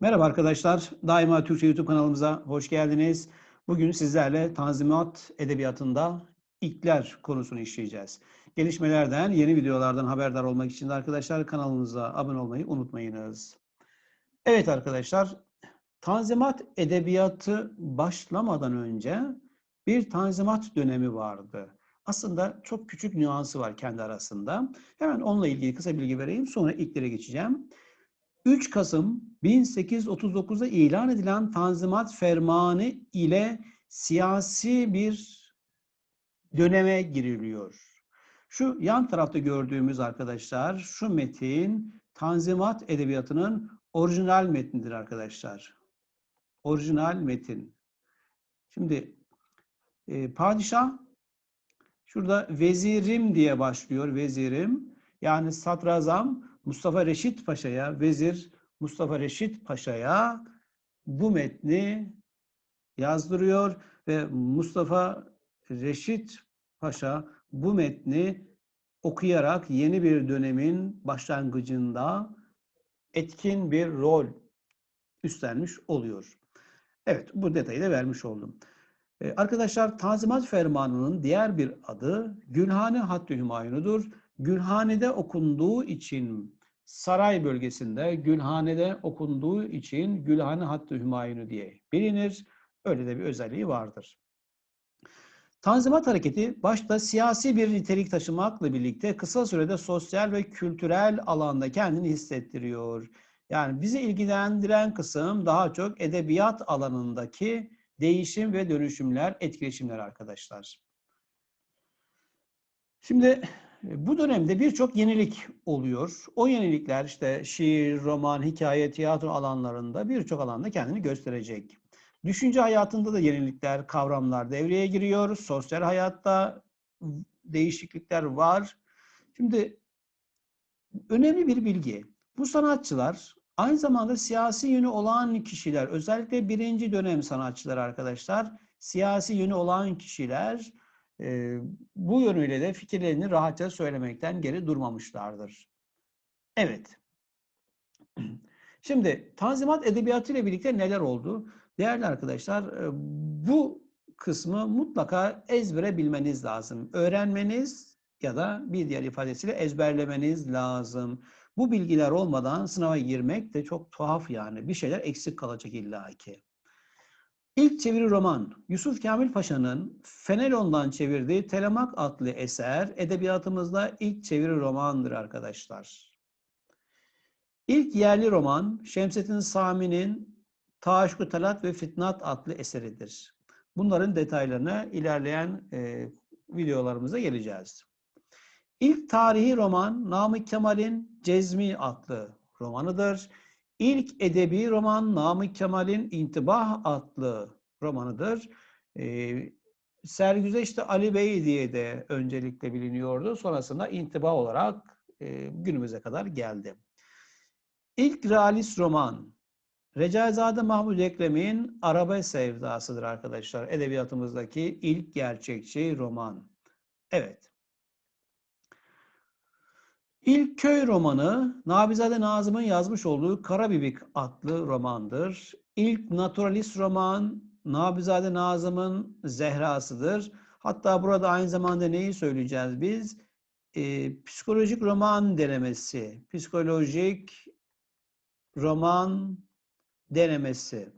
Merhaba arkadaşlar. Daima Türkçe YouTube kanalımıza hoş geldiniz. Bugün sizlerle Tanzimat Edebiyatı'nda ilkler konusunu işleyeceğiz. Gelişmelerden, yeni videolardan haberdar olmak için de arkadaşlar kanalımıza abone olmayı unutmayınız. Evet arkadaşlar, Tanzimat Edebiyatı başlamadan önce bir Tanzimat dönemi vardı. Aslında çok küçük nüansı var kendi arasında. Hemen onunla ilgili kısa bilgi vereyim, sonra ilklere geçeceğim. 3 Kasım 1839'da ilan edilen Tanzimat Fermanı ile siyasi bir döneme giriliyor. Şu yan tarafta gördüğümüz arkadaşlar, şu metin Tanzimat Edebiyatı'nın orijinal metnidir arkadaşlar. Orijinal metin. Şimdi e, padişah şurada vezirim diye başlıyor vezirim. Yani sadrazam Mustafa Reşit Paşa'ya, Vezir Mustafa Reşit Paşa'ya bu metni yazdırıyor ve Mustafa Reşit Paşa bu metni okuyarak yeni bir dönemin başlangıcında etkin bir rol üstlenmiş oluyor. Evet, bu detayı da vermiş oldum. Ee, arkadaşlar, Tanzimat Fermanı'nın diğer bir adı Gülhane Hattı Hümayunu'dur. Gülhane'de okunduğu için saray bölgesinde Gülhane'de okunduğu için Gülhane Hattı Hümayunu diye bilinir. Öyle de bir özelliği vardır. Tanzimat hareketi başta siyasi bir nitelik taşımakla birlikte kısa sürede sosyal ve kültürel alanda kendini hissettiriyor. Yani bizi ilgilendiren kısım daha çok edebiyat alanındaki değişim ve dönüşümler, etkileşimler arkadaşlar. Şimdi bu dönemde birçok yenilik oluyor. O yenilikler işte şiir, roman, hikaye, tiyatro alanlarında birçok alanda kendini gösterecek. Düşünce hayatında da yenilikler, kavramlar devreye giriyor. Sosyal hayatta değişiklikler var. Şimdi önemli bir bilgi. Bu sanatçılar aynı zamanda siyasi yönü olan kişiler, özellikle birinci dönem sanatçılar arkadaşlar, siyasi yönü olan kişiler e, bu yönüyle de fikirlerini rahatça söylemekten geri durmamışlardır. Evet. Şimdi Tanzimat Edebiyatı ile birlikte neler oldu? Değerli arkadaşlar, bu kısmı mutlaka ezbere bilmeniz lazım. Öğrenmeniz ya da bir diğer ifadesiyle ezberlemeniz lazım. Bu bilgiler olmadan sınava girmek de çok tuhaf yani. Bir şeyler eksik kalacak illaki. İlk çeviri roman Yusuf Kamil Paşa'nın Fenelon'dan çevirdiği Telemak adlı eser edebiyatımızda ilk çeviri romandır arkadaşlar. İlk yerli roman Şemsettin Sami'nin Taşku Talat ve Fitnat adlı eseridir. Bunların detaylarına ilerleyen e, videolarımıza geleceğiz. İlk tarihi roman Namık Kemal'in Cezmi adlı romanıdır. İlk edebi roman Namık Kemal'in İntibah adlı romanıdır. Ee, Sergüze işte Ali Bey diye de öncelikle biliniyordu. Sonrasında intibah olarak e, günümüze kadar geldi. İlk realist roman Recaizade Mahmud Ekrem'in Araba Sevdası'dır arkadaşlar. Edebiyatımızdaki ilk gerçekçi roman. Evet. İlk köy romanı Nabizade Nazım'ın yazmış olduğu Karabibik adlı romandır. İlk naturalist roman Nabizade Nazım'ın Zehra'sıdır. Hatta burada aynı zamanda neyi söyleyeceğiz biz? Ee, psikolojik roman denemesi. Psikolojik roman denemesi.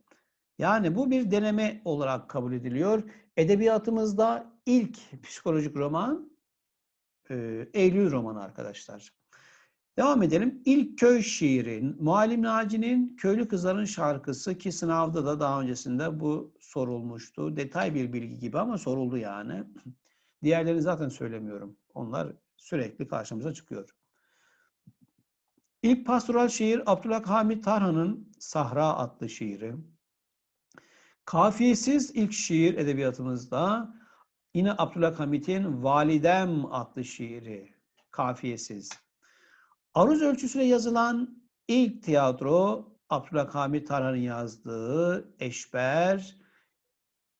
Yani bu bir deneme olarak kabul ediliyor. Edebiyatımızda ilk psikolojik roman e, Eylül romanı arkadaşlar. Devam edelim. İlk köy şiiri. Muallim Naci'nin Köylü Kızların Şarkısı ki sınavda da daha öncesinde bu sorulmuştu. Detay bir bilgi gibi ama soruldu yani. Diğerlerini zaten söylemiyorum. Onlar sürekli karşımıza çıkıyor. İlk pastoral şiir Abdülhak Hamit Tarhan'ın Sahra adlı şiiri. Kafiyesiz ilk şiir edebiyatımızda yine Abdülhak Hamit'in Validem adlı şiiri. Kafiyesiz. Aruz ölçüsüyle yazılan ilk tiyatro Abdülhamit Tarhan'ın yazdığı Eşber.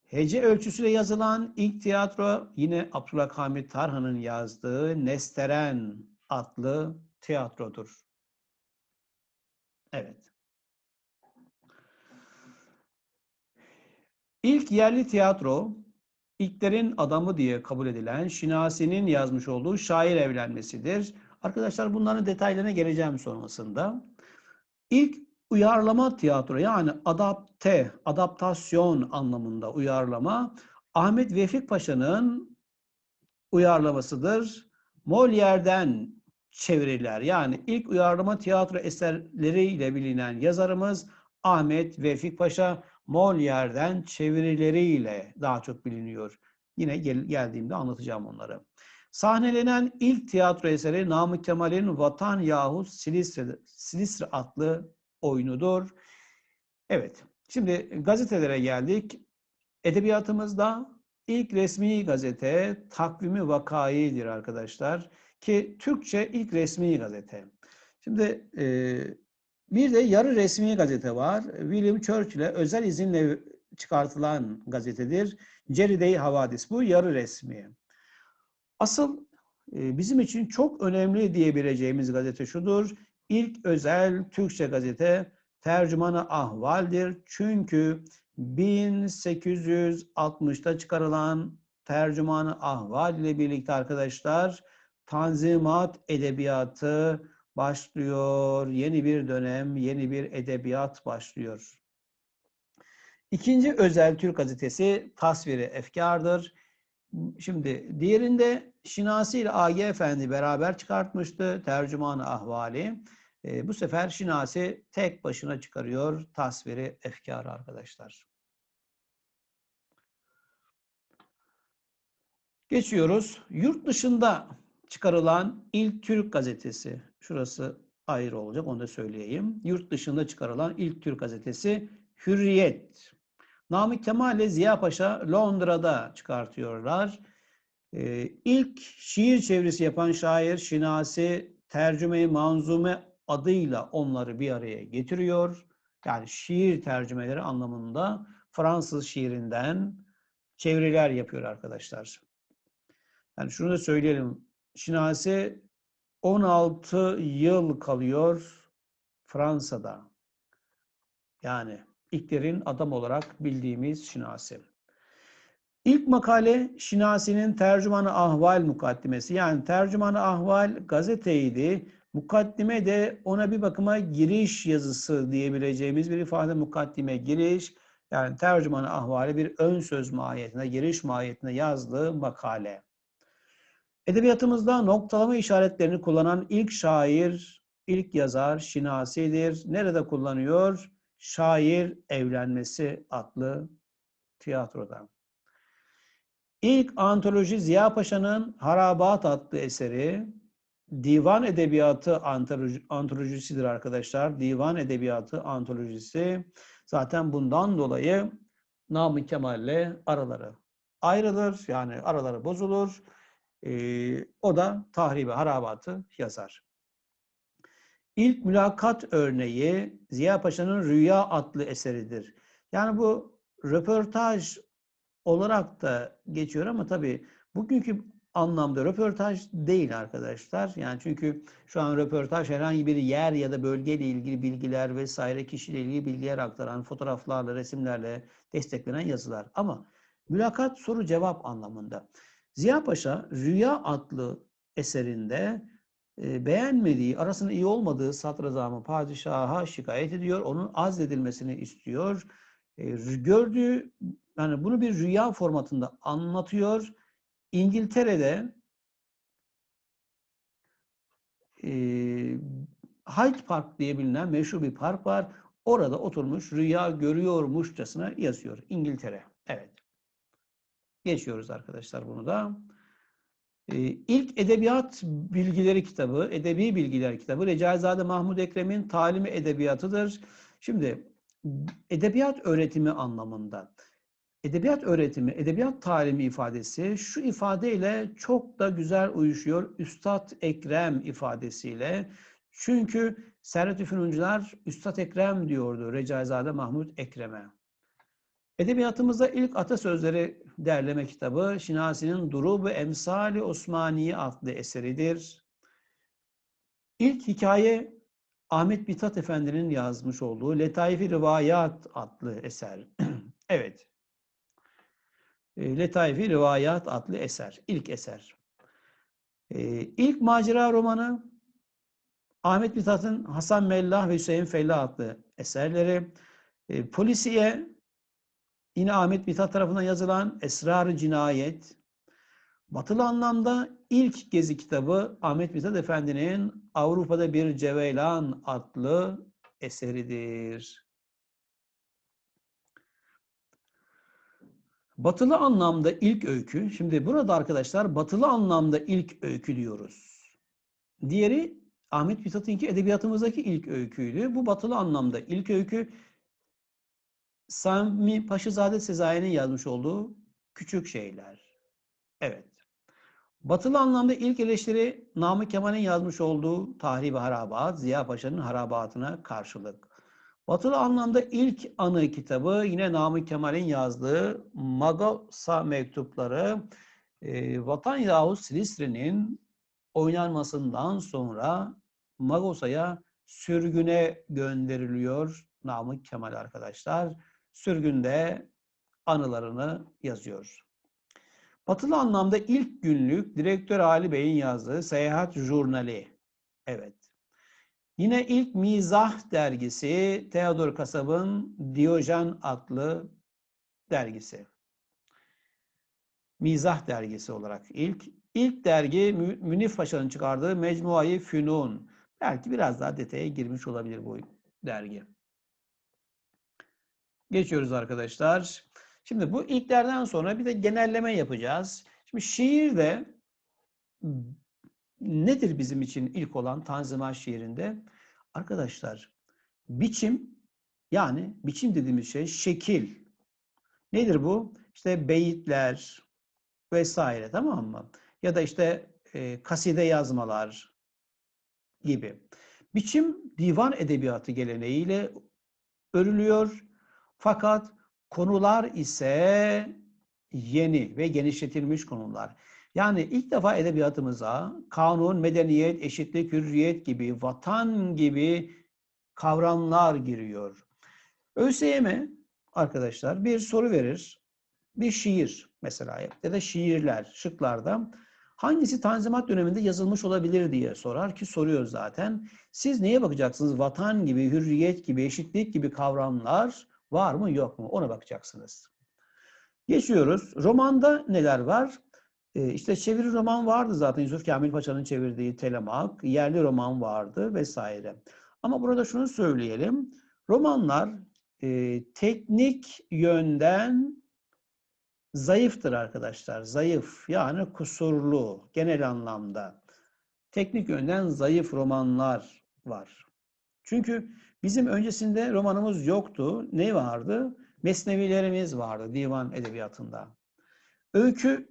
Hece ölçüsüyle yazılan ilk tiyatro yine Abdülhamit Tarhan'ın yazdığı Nesteren adlı tiyatrodur. Evet. İlk yerli tiyatro, ilklerin adamı diye kabul edilen Şinasi'nin yazmış olduğu şair evlenmesidir. Arkadaşlar bunların detaylarına geleceğim sonrasında. İlk uyarlama tiyatro yani adapte, adaptasyon anlamında uyarlama Ahmet Vefik Paşa'nın uyarlamasıdır. Molière'den çeviriler yani ilk uyarlama tiyatro eserleriyle bilinen yazarımız Ahmet Vefik Paşa Molière'den çevirileriyle daha çok biliniyor. Yine gel geldiğimde anlatacağım onları. Sahnelenen ilk tiyatro eseri Namık Kemal'in Vatan yahut Silistre, Silistre adlı oyunudur. Evet, şimdi gazetelere geldik. Edebiyatımızda ilk resmi gazete Takvimi Vakai'dir arkadaşlar. Ki Türkçe ilk resmi gazete. Şimdi e, bir de yarı resmi gazete var. William Churchill'e özel izinle çıkartılan gazetedir. Ceride-i Havadis. Bu yarı resmi. Asıl e, bizim için çok önemli diyebileceğimiz gazete şudur. İlk özel Türkçe gazete Tercümanı Ahval'dir. Çünkü 1860'ta çıkarılan Tercümanı Ahval ile birlikte arkadaşlar Tanzimat edebiyatı başlıyor. Yeni bir dönem, yeni bir edebiyat başlıyor. İkinci özel Türk gazetesi Tasviri Efkar'dır. Şimdi diğerinde Şinasi ile AG Efendi beraber çıkartmıştı tercümanı ahvali. E, bu sefer Şinasi tek başına çıkarıyor tasviri efkarı arkadaşlar. Geçiyoruz. Yurt dışında çıkarılan ilk Türk gazetesi. Şurası ayrı olacak onu da söyleyeyim. Yurt dışında çıkarılan ilk Türk gazetesi Hürriyet. Namık Kemal ile Ziya Paşa Londra'da çıkartıyorlar. Ee, ilk şiir çevirisi yapan şair Şinasi tercüme Manzume adıyla onları bir araya getiriyor. Yani şiir tercümeleri anlamında Fransız şiirinden çeviriler yapıyor arkadaşlar. Yani şunu da söyleyelim. Şinasi 16 yıl kalıyor Fransa'da. Yani ilklerin adam olarak bildiğimiz Şinasi. İlk makale Şinasi'nin Tercümanı Ahval mukaddimesi. Yani Tercümanı Ahval gazeteydi. Mukaddime de ona bir bakıma giriş yazısı diyebileceğimiz bir ifade mukaddime giriş. Yani Tercümanı Ahval'i bir ön söz mahiyetinde, giriş mahiyetinde yazdığı makale. Edebiyatımızda noktalama işaretlerini kullanan ilk şair, ilk yazar Şinasi'dir. Nerede kullanıyor? Şair Evlenmesi adlı tiyatroda. İlk antoloji Ziya Paşa'nın Harabat adlı eseri divan edebiyatı antolojisidir arkadaşlar. Divan edebiyatı antolojisi. Zaten bundan dolayı Namık Kemal'le araları ayrılır. Yani araları bozulur. Ee, o da tahribi harabatı yazar. İlk mülakat örneği Ziya Paşa'nın Rüya adlı eseridir. Yani bu röportaj olarak da geçiyor ama tabii bugünkü anlamda röportaj değil arkadaşlar. Yani çünkü şu an röportaj herhangi bir yer ya da bölgeyle ilgili bilgiler vesaire kişiyle ilgili bilgiler aktaran fotoğraflarla, resimlerle desteklenen yazılar. Ama mülakat soru cevap anlamında. Ziya Paşa Rüya adlı eserinde e, beğenmediği, arasının iyi olmadığı sadrazamı padişaha şikayet ediyor. Onun azledilmesini istiyor. E, gördüğü, yani bunu bir rüya formatında anlatıyor. İngiltere'de e, Hyde Park diye bilinen meşhur bir park var. Orada oturmuş rüya görüyormuşçasına yazıyor. İngiltere. Geçiyoruz arkadaşlar bunu da. Ee, ilk Edebiyat Bilgileri kitabı, Edebi Bilgiler kitabı Recaizade Mahmud Ekrem'in talimi edebiyatıdır. Şimdi edebiyat öğretimi anlamında. Edebiyat öğretimi, edebiyat talimi ifadesi şu ifadeyle çok da güzel uyuşuyor. Üstad Ekrem ifadesiyle. Çünkü Servet-i Fünuncular Üstad Ekrem diyordu Recaizade Mahmud Ekrem'e. Edebiyatımızda ilk atasözleri derleme kitabı Şinasi'nin Durub-ı Emsali Osmaniye adlı eseridir. İlk hikaye Ahmet Bitat Efendi'nin yazmış olduğu Letaif-i Rivayat adlı eser. evet. e, Letaifi Rivayat adlı eser. İlk eser. E, ilk macera romanı Ahmet Mithat'ın Hasan Mellah ve Hüseyin Fellah adlı eserleri. E, polisiye yine Ahmet Mithat tarafından yazılan Esrar-ı Cinayet. Batılı anlamda ilk gezi kitabı Ahmet Mithat Efendi'nin Avrupa'da Bir Ceveylan adlı eseridir. Batılı anlamda ilk öykü, şimdi burada arkadaşlar batılı anlamda ilk öykü diyoruz. Diğeri Ahmet Mithat'ınki edebiyatımızdaki ilk öyküydü. Bu batılı anlamda ilk öykü Sami Paşazade Sezai'nin yazmış olduğu Küçük Şeyler. Evet. Batılı anlamda ilk eleştiri Namık Kemal'in yazmış olduğu Tahrib-i Harabat, Ziya Paşa'nın harabatına karşılık. Batılı anlamda ilk anı kitabı yine Namık Kemal'in yazdığı Magosa mektupları e, Vatan yahut Silistre'nin oynanmasından sonra Magosa'ya sürgüne gönderiliyor Namık Kemal arkadaşlar. Sürgünde anılarını yazıyor. Batılı anlamda ilk günlük Direktör Ali Bey'in yazdığı Seyahat Jurnali. Evet. Yine ilk mizah dergisi Theodor Kasab'ın Diyojen adlı dergisi. Mizah dergisi olarak ilk. ilk dergi Münif Paşa'nın çıkardığı Mecmuayı Fünun. Belki biraz daha detaya girmiş olabilir bu dergi. Geçiyoruz arkadaşlar. Şimdi bu ilklerden sonra bir de genelleme yapacağız. Şimdi şiirde nedir bizim için ilk olan Tanzimat şiirinde? Arkadaşlar biçim yani biçim dediğimiz şey şekil. Nedir bu? İşte beyitler vesaire tamam mı? Ya da işte e, kaside yazmalar gibi. Biçim divan edebiyatı geleneğiyle örülüyor. Fakat konular ise yeni ve genişletilmiş konular. Yani ilk defa edebiyatımıza kanun, medeniyet, eşitlik, hürriyet gibi, vatan gibi kavramlar giriyor. ÖSYM arkadaşlar bir soru verir. Bir şiir mesela ya da şiirler şıklarda hangisi Tanzimat döneminde yazılmış olabilir diye sorar ki soruyor zaten. Siz neye bakacaksınız? Vatan gibi, hürriyet gibi, eşitlik gibi kavramlar var mı yok mu? Ona bakacaksınız. Geçiyoruz. Romanda neler var? E, işte çeviri roman vardı zaten Yusuf Kamil Paşa'nın çevirdiği Telemak, yerli roman vardı vesaire. Ama burada şunu söyleyelim. Romanlar e, teknik yönden zayıftır arkadaşlar. Zayıf yani kusurlu genel anlamda. Teknik yönden zayıf romanlar var. Çünkü bizim öncesinde romanımız yoktu. Ne vardı? Mesnevilerimiz vardı divan edebiyatında. Öykü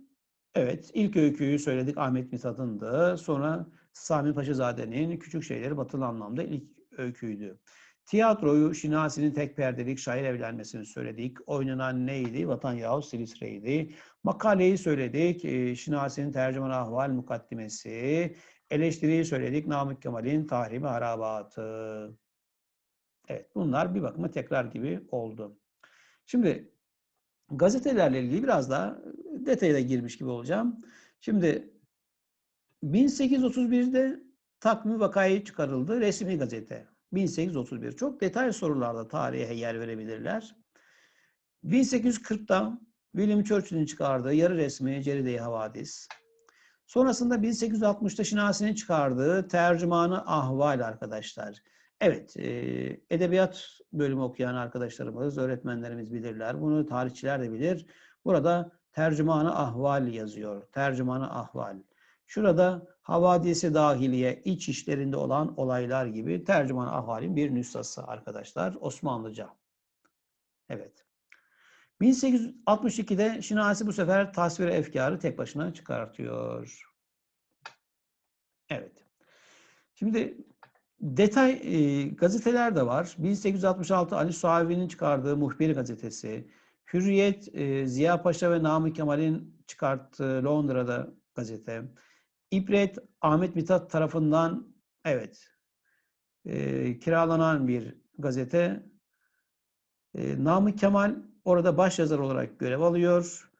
Evet, ilk öyküyü söyledik Ahmet Mithat'ındı. Sonra Sami Paşazade'nin Küçük Şeyleri Batılı anlamda ilk öyküydü. Tiyatroyu Şinasi'nin tek perdelik şair evlenmesini söyledik. Oynanan neydi? Vatan yahut Silisre'ydi. Makaleyi söyledik. Ee, Şinasi'nin tercüman ahval mukaddimesi. Eleştiriyi söyledik. Namık Kemal'in tahribi harabatı. Evet bunlar bir bakıma tekrar gibi oldu. Şimdi gazetelerle ilgili biraz daha detaya girmiş gibi olacağım. Şimdi 1831'de takvimi vakayı çıkarıldı. Resmi gazete. 1831. Çok detay sorularda tarihe yer verebilirler. 1840'da William Churchill'in çıkardığı yarı resmi Ceride-i Havadis. Sonrasında 1860'da Şinasi'nin çıkardığı Tercümanı Ahval arkadaşlar. Evet, e, edebiyat bölümü okuyan arkadaşlarımız, öğretmenlerimiz bilirler. Bunu tarihçiler de bilir. Burada tercümanı ahval yazıyor. Tercümanı ahval. Şurada havadisi dahiliye iç işlerinde olan olaylar gibi tercümanı ahvalin bir nüshası arkadaşlar Osmanlıca. Evet. 1862'de Şinasi bu sefer tasvir efkarı tek başına çıkartıyor. Evet. Şimdi detay e, gazeteler de var. 1866 Ali Suavi'nin çıkardığı Muhbir gazetesi, Hürriyet, e, Ziya Paşa ve Namık Kemal'in çıkarttığı Londra'da gazete. İbret, Ahmet Mithat tarafından evet e, kiralanan bir gazete. E, Namık Kemal orada başyazar olarak görev alıyor.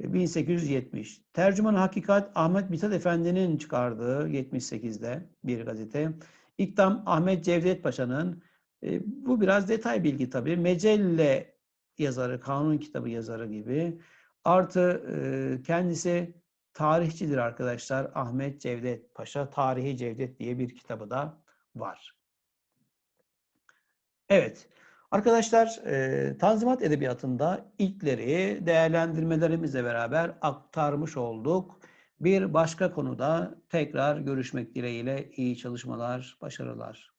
E, 1870. Tercüman Hakikat Ahmet Mithat Efendi'nin çıkardığı 78'de bir gazete. İktam Ahmet Cevdet Paşa'nın e, bu biraz detay bilgi tabii. Mecelle yazarı, kanun kitabı yazarı gibi. Artı e, kendisi tarihçidir arkadaşlar. Ahmet Cevdet Paşa, Tarihi Cevdet diye bir kitabı da var. Evet. Arkadaşlar e, Tanzimat Edebiyatı'nda ilkleri değerlendirmelerimizle beraber aktarmış olduk. Bir başka konuda tekrar görüşmek dileğiyle iyi çalışmalar, başarılar.